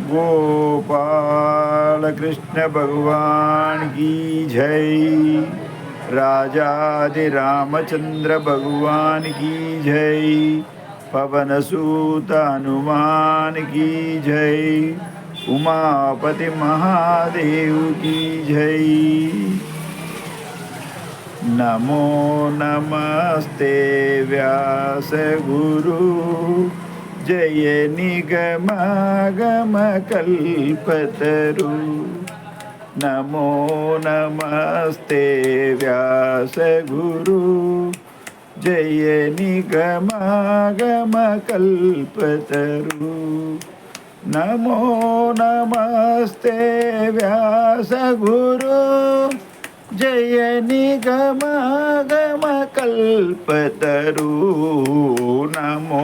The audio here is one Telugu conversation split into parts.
गोपाल कृष्ण भगवान की जय। राजाधि रामचंद्र भगवान की जय। पवन सूत हनुमान की जय। उमापति महादेव की जय। नमो नमस्ते व्यास गुरु జయ నిగమాగమకల్పతరు. నమో నమస్తే వ్యాసగురు. జయ నిగమాగమకల్పతరు. నమో నమస్తే వ్యాసగురు. జయ నిగమ గమ కల్పతరు నమో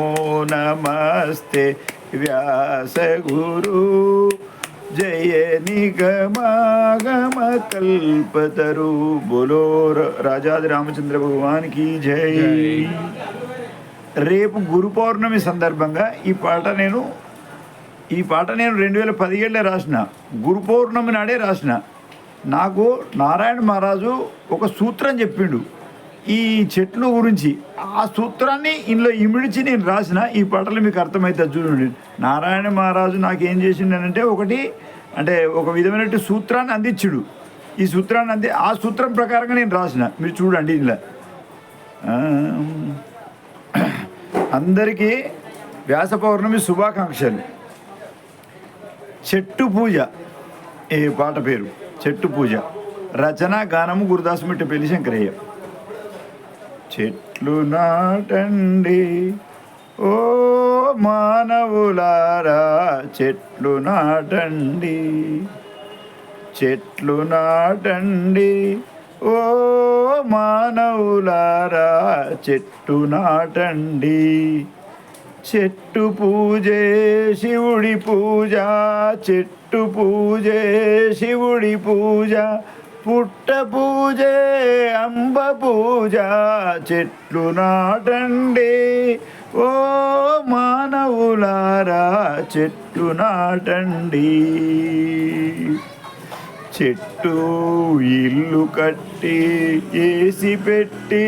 నమస్తే వ్యాస గురు జయ నిగమ గమ కల్పతరు బోలో రాజాది రామచంద్ర భగవానికి జై। రేపు గురు పౌర్ణమి సందర్భంగా ఈ పాట నేను ఈ పాట నేను రెండు వేల పదిహేడులో రాసిన. గురు పౌర్ణమి నాడే రాసిన. నాకు నారాయణ మహారాజు ఒక సూత్రం చెప్పిండు. ఈ చెట్లు గురించి ఆ సూత్రాన్ని ఇందులో ఇమిడిచి నేను రాసిన ఈ పాటలు మీకు అర్థమవుతుంది చూడండి. నారాయణ మహారాజు నాకు ఏం చేసిండనంటే ఒకటి అంటే ఒక విధమైన సూత్రాన్ని అందించుడు. ఈ సూత్రాన్ని అంది ఆ సూత్రం ప్రకారంగా నేను రాసిన. మీరు చూడండి ఇందులో. అందరికీ వ్యాస పౌర్ణమి శుభాకాంక్షలు. చెట్టు పూజ ఈ పాట పేరు? చెట్టు పూజ. రచన గానము గురుదాసు మిట్ట పెళ్ళి శంకరయ్య. చెట్లు నాటండి ఓ మానవులారా చెట్లు నాటండి. చెట్లు నాటండి ఓ మానవులారా చెట్టు నాటండి. చెట్టు పూజే శివుడి పూజ చెట్టు పూజే శివుడి పూజ పుట్ట పూజే అంబ పూజ చెట్లు నాటండి. ఓ మానవులారా చెట్టు నాటండి. చెట్టు ఇల్లు కట్టి ఏసి పెట్టి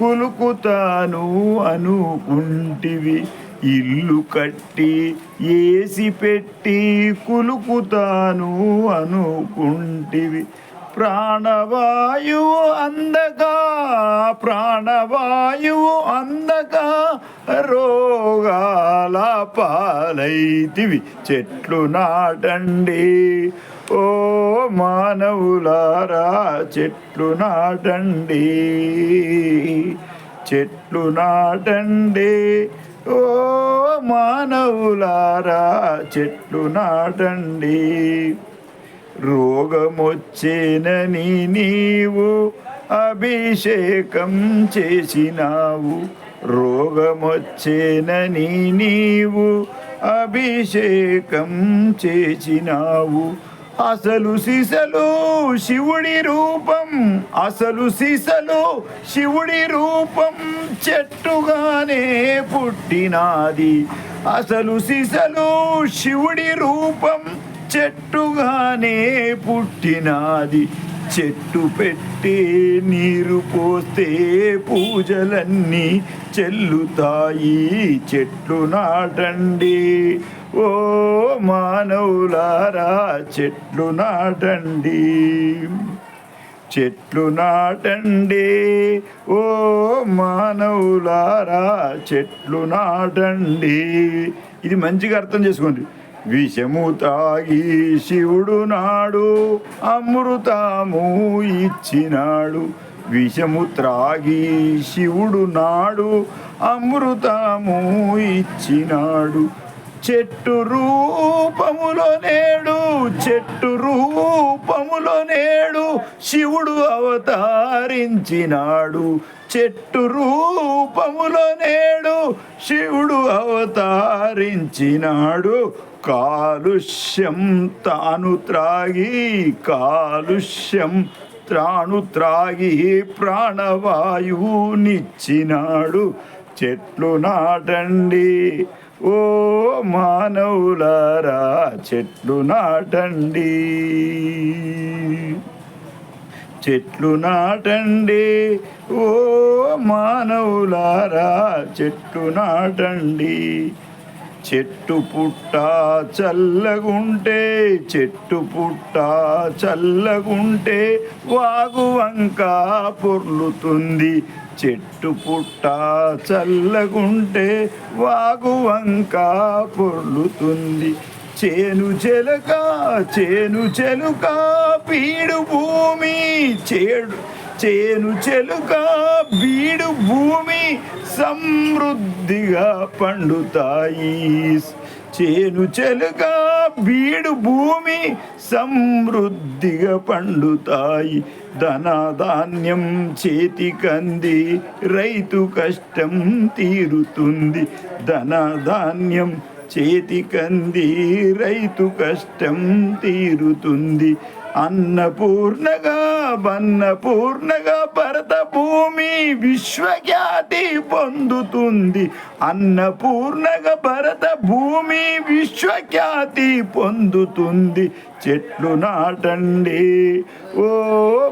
కులుకుతాను అనుకుంటివి. ఇల్లు కట్టి ఏసి పెట్టి కులుకుతాను అనుకుంటివి. ప్రాణవాయువు అందగా ప్రాణవాయువు అందగా రోగాల పాలైతివి చెట్లు నాటండి. ఓ మానవులారా చెట్లు నాటండి. చెట్లు నాటండి. ఓ మానవులారా చెట్లు నాటండి. రోగమొచ్చేనని నీవు అభిషేకం చేసినావు. రోగమొచ్చేనని నీవు అభిషేకం చేసినావు అసలు సిసలు శివుడి రూపం అసలు సిసలు శివుడి రూపం చెట్టుగానే పుట్టినాది. అసలు సిసలు శివుడి రూపం చెట్టుగానే పుట్టినాది. చెట్టు పెట్టి నీరు పోస్తే పూజలన్నీ చెల్లుతాయి. చెట్లు నాటండి. ఓ మానవులారా చెట్లు నాటండి. చెట్లు నాటండి. ఓ మానవులారా చెట్లు నాటండి. ఇది మంచిగా అర్థం చేసుకోండి. విషము తాగి శివుడు నాడు అమృతము ఇచ్చినాడు. విషము త్రాగి శివుడు నాడు అమృతము ఇచ్చినాడు. చెట్టు రూపములో నేడు చెట్టు రూపములో నేడు శివుడు అవతారించినాడు. చెట్టు రూపములో నేడు శివుడు అవతారించినాడు. కాలుష్యం తాను త్రాగి కాలుష్యం త్రాణు త్రాగి ప్రాణవాయువునిచ్చినాడు. చెట్లు నాటండి ఓ మానవులారా చెట్లు నాటండి. చెట్లు నాటండి ఓ మానవులారా చెట్లు నాటండి. చెట్టు పుట్ట చల్లగుంటే చెట్టు పుట్ట చల్లగుంటే వాగు వంక పొర్లుతుంది. చెట్టు పుట్ట చల్లగుంటే వాగు వంక పొర్లుతుంది. చేను చెలక చేను చెలుక పీడు భూమి చేడు చేను చెలుక బీడు భూమి సమృద్ధిగా పండుతాయి. చేను చెలుక బీడు భూమి సమృద్ధిగా పండుతాయి. ధనధాన్యం చేతికంది రైతు కష్టం తీరుతుంది. ధనధాన్యం చేతికంది రైతు కష్టం తీరుతుంది. అన్నపూర్ణగా బన్నపూర్ణగా భరత భూమి విశ్వఖ్యాతి పొందుతుంది. అన్నపూర్ణగా భరత భూమి విశ్వఖ్యాతి పొందుతుంది. చెట్లు నాటండి ఓ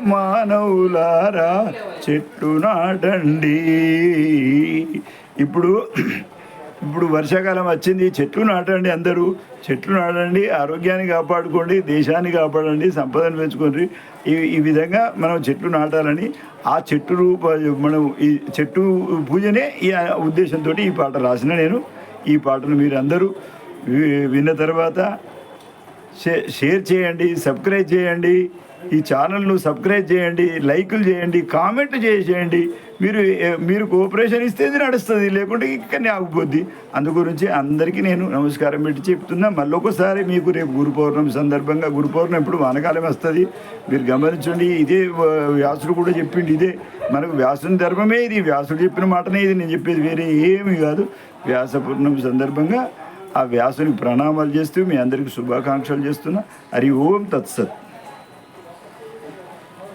మానవులారా చెట్లు నాటండి. ఇప్పుడు ఇప్పుడు వర్షాకాలం వచ్చింది చెట్లు నాటండి అందరూ. చెట్లు నాటండి ఆరోగ్యాన్ని కాపాడుకోండి దేశాన్ని కాపాడండి సంపదను పెంచుకోండి. ఈ ఈ విధంగా మనం చెట్లు నాటాలని ఆ చెట్టు రూప మనం ఈ చెట్టు పూజనే ఈ ఉద్దేశంతో ఈ పాట రాసిన నేను. ఈ పాటను మీరు అందరూ వి- విన్న తర్వాత షేర్ చేయండి సబ్స్క్రైబ్ చేయండి. ఈ ఛానల్ను సబ్స్క్రైబ్ చేయండి లైకులు చేయండి కామెంట్ చేసేయండి. మీరు మీరు కోఆపరేషన్ ఇస్తే ఇది నడుస్తుంది లేకుంటే ఇక్కడనే ఆగిపోద్ది. అందు గురించి అందరికీ నేను నమస్కారం పెట్టి చెప్తున్నా. మళ్ళీ ఒకసారి మీకు రేపు గురు పౌర్ణమి సందర్భంగా గురు పౌర్ణమి ఎప్పుడు వానకాలం వస్తుంది. మీరు గమనించండి ఇదే వ్యాసుడు కూడా చెప్పిండి ఇదే. మనకు వ్యాసుని ధర్మమే ఇది. వ్యాసుడు చెప్పిన మాటనే ఇది. నేను చెప్పేది వేరే ఏమి కాదు. వ్యాస పౌర్ణమి సందర్భంగా ఆ వ్యాసునికి ప్రణామాలు చేస్తూ మీ అందరికీ శుభాకాంక్షలు చేస్తున్నా. హరి ఓం తత్సత్.